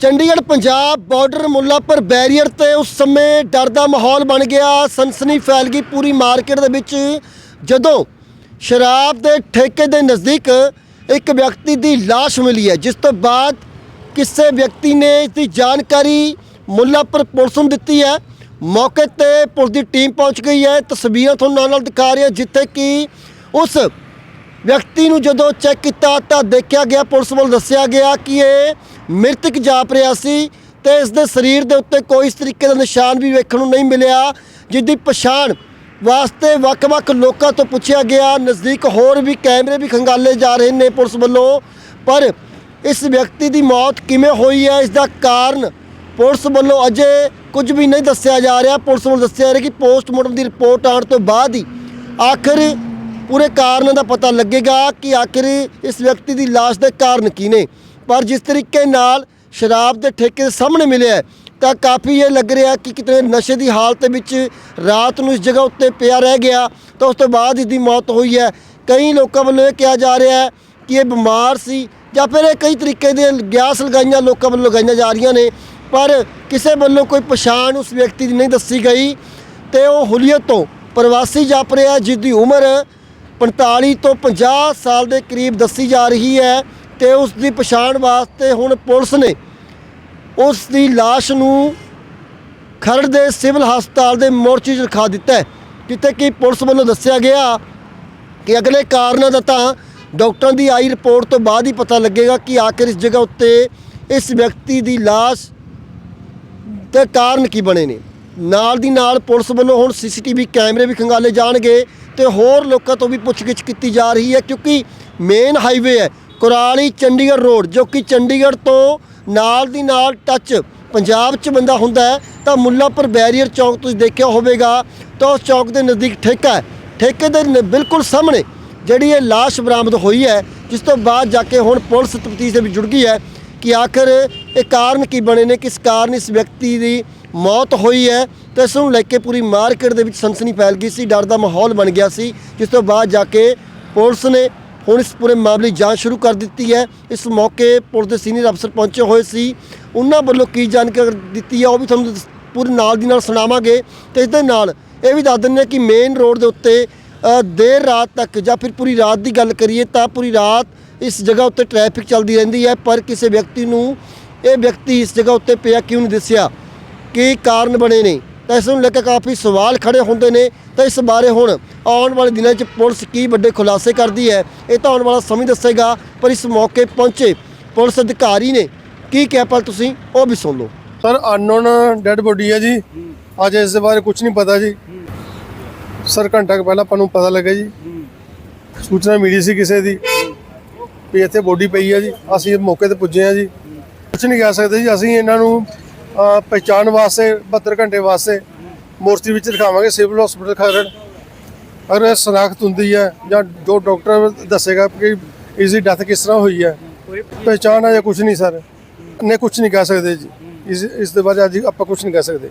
Chandigarh, Punjab border Mullapur barrier ਤੇ ਉਸ ਸਮੇਂ ਡਰ ਦਾ ਮਾਹੌਲ ਬਣ ਗਿਆ। ਸਨਸਨੀ ਫੈਲ ਗਈ ਪੂਰੀ ਮਾਰਕੀਟ ਦੇ ਵਿੱਚ। ਜਦੋਂ ਸ਼ਰਾਬ ਦੇ ਠੇਕੇ ਦੇ ਨਜ਼ਦੀਕ ਇੱਕ ਵਿਅਕਤੀ ਦੀ ਲਾਸ਼ ਮਿਲੀ ਹੈ, ਜਿਸ ਤੋਂ ਬਾਅਦ ਕਿਸੇ ਵਿਅਕਤੀ ਨੇ ਇਸ ਦੀ ਜਾਣਕਾਰੀ ਮੁੱਲਾਪੁਰ ਪੁਲਿਸ ਨੂੰ ਦਿੱਤੀ ਹੈ। ਮੌਕੇ ਤੇ ਪੁਲਿਸ ਦੀ ਟੀਮ ਪਹੁੰਚ ਗਈ ਹੈ। ਤਸਵੀਰਾਂ ਤੁਹਾਨੂੰ ਨਾਲ ਨਾਲ ਦਿਖਾ ਰਿਹਾ, ਜਿੱਥੇ ਕਿ ਉਸ ਵਿਅਕਤੀ ਨੂੰ ਜਦੋਂ ਚੈੱਕ ਕੀਤਾ ਤਾਂ ਦੇਖਿਆ ਗਿਆ, ਪੁਲਿਸ ਵੱਲੋਂ ਦੱਸਿਆ ਗਿਆ ਕਿ ਇਹ ਮ੍ਰਿਤਕ ਜਾਪ ਰਿਹਾ ਸੀ ਤੇ ਇਸ ਦੇ ਸਰੀਰ ਦੇ ਉੱਤੇ ਕੋਈ ਇਸ ਤਰੀਕੇ ਦਾ ਨਿਸ਼ਾਨ ਵੀ ਵੇਖਣ ਨੂੰ ਨਹੀਂ ਮਿਲਿਆ ਜਿਸ ਦੀ ਪਛਾਣ ਵਾਸਤੇ ਵੱਖ-ਵੱਖ ਲੋਕਾਂ ਤੋਂ ਪੁੱਛਿਆ ਗਿਆ। ਨਜ਼ਦੀਕ ਹੋਰ ਵੀ ਕੈਮਰੇ ਵੀ ਖੰਗਾਲੇ ਜਾ ਰਹੇ ਨੇ ਪੁਲਿਸ ਵੱਲੋਂ, ਪਰ ਇਸ ਵਿਅਕਤੀ ਦੀ ਮੌਤ ਕਿਵੇਂ ਹੋਈ ਹੈ, ਇਸ ਦਾ ਕਾਰਨ ਪੁਲਿਸ ਵੱਲੋਂ ਅਜੇ ਕੁਝ ਵੀ ਨਹੀਂ ਦੱਸਿਆ ਜਾ ਰਿਹਾ। ਪੁਲਿਸ ਵੱਲੋਂ ਦੱਸਿਆ ਜਾ ਰਿਹਾ ਕਿ ਪੋਸਟਮਾਰਟਮ ਦੀ ਰਿਪੋਰਟ ਆਉਣ ਤੋਂ ਬਾਅਦ ਹੀ ਆਖਰ ਪੂਰੇ ਕਾਰਨਾਂ ਦਾ ਪਤਾ ਲੱਗੇਗਾ ਕਿ ਆਖਿਰ ਇਸ ਵਿਅਕਤੀ ਦੀ ਲਾਸ਼ ਦੇ ਕਾਰਨ ਕੀ ਨੇ। ਪਰ ਜਿਸ ਤਰੀਕੇ ਨਾਲ ਸ਼ਰਾਬ ਦੇ ਠੇਕੇ ਦੇ ਸਾਹਮਣੇ ਮਿਲਿਆ ਤਾਂ ਕਾਫੀ ਇਹ ਲੱਗ ਰਿਹਾ ਕਿ ਕਿਤੇ ਨਸ਼ੇ ਦੀ ਹਾਲਤ ਵਿੱਚ ਰਾਤ ਨੂੰ ਇਸ ਜਗ੍ਹਾ ਉੱਤੇ ਪਿਆ ਰਹਿ ਗਿਆ, ਤਾਂ ਉਸ ਤੋਂ ਬਾਅਦ ਇਸ ਦੀ ਮੌਤ ਹੋਈ ਹੈ। ਕਈ ਲੋਕਾਂ ਵੱਲੋਂ ਇਹ ਕਿਹਾ ਜਾ ਰਿਹਾ ਹੈ ਕਿ ਇਹ ਬਿਮਾਰ ਸੀ ਜਾਂ ਫਿਰ ਇਹ ਕਈ ਤਰੀਕੇ ਦੇ ਗੈਸ ਲਗਾਈਆਂ ਲੋਕਾਂ ਵੱਲੋਂ ਲਗਾਈਆਂ ਜਾ ਰਹੀਆਂ ਨੇ, ਪਰ ਕਿਸੇ ਵੱਲੋਂ ਕੋਈ ਪਛਾਣ ਉਸ ਵਿਅਕਤੀ ਦੀ ਨਹੀਂ ਦੱਸੀ ਗਈ ਤੇ ਉਹ ਹੁਲੀਅਤ ਤੋਂ ਪ੍ਰਵਾਸੀ ਜਾਪ ਰਿਹਾ ਜਿਸ ਦੀ ਉਮਰ 45 ਤੋਂ 50 ਸਾਲ ਦੇ ਕਰੀਬ ਦੱਸੀ ਜਾ ਰਹੀ ਹੈ ਤੇ ਉਸ ਦੀ ਪਛਾਣ ਵਾਸਤੇ ਹੁਣ ਪੁਲਿਸ ਨੇ ਉਸ ਦੀ ਲਾਸ਼ ਨੂੰ ਖਰੜ ਦੇ ਸਿਵਲ ਹਸਪਤਾਲ ਦੇ ਮੋਰਚੇ 'ਚ ਰਖਾ ਦਿੱਤਾ ਜਿੱਥੇ ਕਿ ਪੁਲਿਸ ਵੱਲੋਂ ਦੱਸਿਆ ਗਿਆ ਕਿ ਅਗਲੇ ਕਾਰਨਾਂ ਦਾ ਤਾਂ ਡਾਕਟਰਾਂ ਦੀ ਆਈ ਰਿਪੋਰਟ ਤੋਂ ਬਾਅਦ ਹੀ ਪਤਾ ਲੱਗੇਗਾ ਕਿ ਆਖਿਰ ਇਸ ਜਗ੍ਹਾ ਉੱਤੇ ਇਸ ਵਿਅਕਤੀ ਦੀ ਲਾਸ਼ ਤੇ ਕਾਰਨ ਕੀ ਬਣੇ ਨੇ। ਨਾਲ ਦੀ ਨਾਲ ਪੁਲਿਸ ਵੱਲੋਂ ਹੁਣ ਸੀਸੀਟੀਵੀ ਕੈਮਰੇ ਵੀ ਖੰਗਾਲੇ ਜਾਣਗੇ ਤੇ ਹੋਰ ਲੋਕਾਂ ਤੋਂ ਵੀ ਪੁੱਛਗਿੱਛ ਕੀਤੀ ਜਾ ਰਹੀ ਹੈ, ਕਿਉਂਕਿ ਮੇਨ ਹਾਈਵੇ ਹੈ, ਕੁਰਾਲੀ ਚੰਡੀਗੜ੍ਹ ਰੋਡ ਜੋ ਕਿ ਚੰਡੀਗੜ੍ਹ ਤੋਂ ਨਾਲ ਦੀ ਨਾਲ ਟੱਚ ਪੰਜਾਬ 'ਚ ਬੰਦਾ ਹੁੰਦਾ ਹੈ, ਤਾਂ ਮੁੱਲਾਪੁਰ ਬੈਰੀਅਰ ਚੌਕ ਤੁਸੀਂ ਦੇਖਿਆ ਹੋਵੇਗਾ, ਤਾਂ ਉਸ ਚੌਕ ਦੇ ਨਜ਼ਦੀਕ ਠੇਕਾ ਹੈ। ਠੇਕੇ ਦੇ ਬਿਲਕੁਲ ਸਾਹਮਣੇ ਜਿਹੜੀ ਇਹ ਲਾਸ਼ ਬਰਾਮਦ ਹੋਈ ਹੈ, ਜਿਸ ਤੋਂ ਬਾਅਦ ਜਾ ਕੇ ਹੁਣ ਪੁਲਿਸ ਤਫਤੀਸ਼ ਦੇ ਵਿੱਚ ਜੁੜ ਗਈ ਹੈ ਕਿ ਆਖਰ ਇਹ ਕਾਰਨ ਕੀ ਬਣੇ ਨੇ, ਕਿਸ ਕਾਰਨ ਇਸ ਵਿਅਕਤੀ ਦੀ ਮੌਤ ਹੋਈ ਹੈ ਤੇ ਇਸ ਨੂੰ ਲੈ ਕੇ ਪੂਰੀ ਮਾਰਕੀਟ ਦੇ ਵਿੱਚ ਸਨਸਨੀ ਫੈਲ ਗਈ ਸੀ, ਡਰ ਦਾ ਮਾਹੌਲ ਬਣ ਗਿਆ ਸੀ, ਜਿਸ ਤੋਂ ਬਾਅਦ ਜਾ ਕੇ ਪੁਲਿਸ ਨੇ ਹੁਣ ਇਸ ਪੂਰੇ ਮਾਮਲੇ ਜਾਂਚ ਸ਼ੁਰੂ ਕਰ ਦਿੱਤੀ ਹੈ। ਇਸ ਮੌਕੇ ਪੁਲਿਸ ਦੇ ਸੀਨੀਅਰ ਅਫਸਰ ਪਹੁੰਚੇ ਹੋਏ ਸੀ। ਉਹਨਾਂ ਵੱਲੋਂ ਕੀ ਜਾਣਕਾਰੀ ਦਿੱਤੀ ਹੈ, ਉਹ ਵੀ ਤੁਹਾਨੂੰ ਦਸ- ਪੂਰੇ ਨਾਲ ਦੀ ਨਾਲ ਸੁਣਾਵਾਂਗੇ। ਤੇ ਇਸ ਦੇ ਨਾਲ ਇਹ ਵੀ ਦੱਸ ਦਿੰਦੇ ਹਾਂ ਕਿ ਮੇਨ ਰੋਡ ਦੇ ਉੱਤੇ ਦੇਰ ਰਾਤ ਤੱਕ ਜਾਂ ਫਿਰ ਪੂਰੀ ਰਾਤ ਦੀ ਗੱਲ ਕਰੀਏ ਤਾਂ ਪੂਰੀ ਰਾਤ ਇਸ ਜਗ੍ਹਾ ਉੱਤੇ ਟ੍ਰੈਫਿਕ ਚੱਲਦੀ ਰਹਿੰਦੀ ਹੈ। ਪਰ ਕਿਸੇ ਵਿਅਕਤੀ ਨੂੰ ਇਹ ਵਿਅਕਤੀ ਇਸ ਜਗ੍ਹਾ ਉੱਤੇ ਪਿਆ ਕਿਉਂ ਨਹੀਂ ਦੱਸਿਆ? ਕੀ ਕਾਰਨ ਬਣੇ ਨੇ? ਤਾਂ ਇਸ ਨੂੰ ਲੈ ਕੇ ਕਾਫੀ ਸਵਾਲ ਖੜੇ ਹੁੰਦੇ ਨੇ। ਤਾਂ ਇਸ ਬਾਰੇ ਹੁਣ ਆਉਣ ਵਾਲੇ ਦਿਨਾਂ 'ਚ ਪੁਲਿਸ ਕੀ ਵੱਡੇ ਖੁਲਾਸੇ ਕਰਦੀ ਹੈ, ਇਹ ਤਾਂ ਆਉਣ ਵਾਲਾ ਸਮੇਂ ਦੱਸੇਗਾ, ਪਰ ਇਸ ਮੌਕੇ ਪਹੁੰਚੇ ਪੁਲਿਸ ਅਧਿਕਾਰੀ ਨੇ ਕੀ ਕਿਹਾ, ਪਰ ਤੁਸੀਂ ਉਹ ਵੀ ਸੁਣ ਲਓ। ਸਰ, ਅਨਨੋਨ ਡੈਡ ਬੋਡੀ ਹੈ ਜੀ। ਅੱਜ ਇਸ ਦੇ ਬਾਰੇ ਕੁਝ ਨਹੀਂ ਪਤਾ ਜੀ। ਸਰ, ਘੰਟਾ ਕੁ ਪਹਿਲਾਂ ਆਪਾਂ ਨੂੰ ਪਤਾ ਲੱਗਾ ਜੀ। ਸੂਚਨਾ ਮਿਲੀ ਸੀ ਕਿਸੇ ਦੀ ਵੀ ਇੱਥੇ ਬੋਡੀ ਪਈ ਹੈ ਜੀ। ਅਸੀਂ ਮੌਕੇ ਤੇ ਪੁੱਜੇ ਹਾਂ ਜੀ। ਕੁਝ ਨਹੀਂ ਕਹਿ ਸਕਦੇ ਜੀ। ਅਸੀਂ ਇਹਨਾਂ ਨੂੰ ਅਹ, ਪਹਿਚਾਣ ਵਾਸਤੇ 72 ਘੰਟੇ ਵਾਸਤੇ ਮੋਰਚੀ ਵਿੱਚ ਦਿਖਾਵਾਂਗੇ ਸਿਵਲ ਹਸਪੀਟਲ ਖਰੜ। ਅਗਰ ਸ਼ਨਾਖਤ ਹੁੰਦੀ ਹੈ ਜਾਂ ਜੋ ਡਾਕਟਰ ਦੱਸੇਗਾ ਕਿ ਇਸਦੀ ਡੈਥ ਕਿਸ ਤਰ੍ਹਾਂ ਹੋਈ ਹੈ ਪਹਿਚਾਣ ਹੈ ਜਾਂ ਕੁਝ ਨਹੀਂ ਸਰ ਨੇ ਕੁਝ ਨਹੀਂ ਕਹਿ ਸਕਦੇ ਜੀ। ਇਸ ਇਸ ਦੇ ਬਾਰੇ ਅੱਜ ਆਪਾਂ ਕੁਝ ਨਹੀਂ ਕਹਿ ਸਕਦੇ।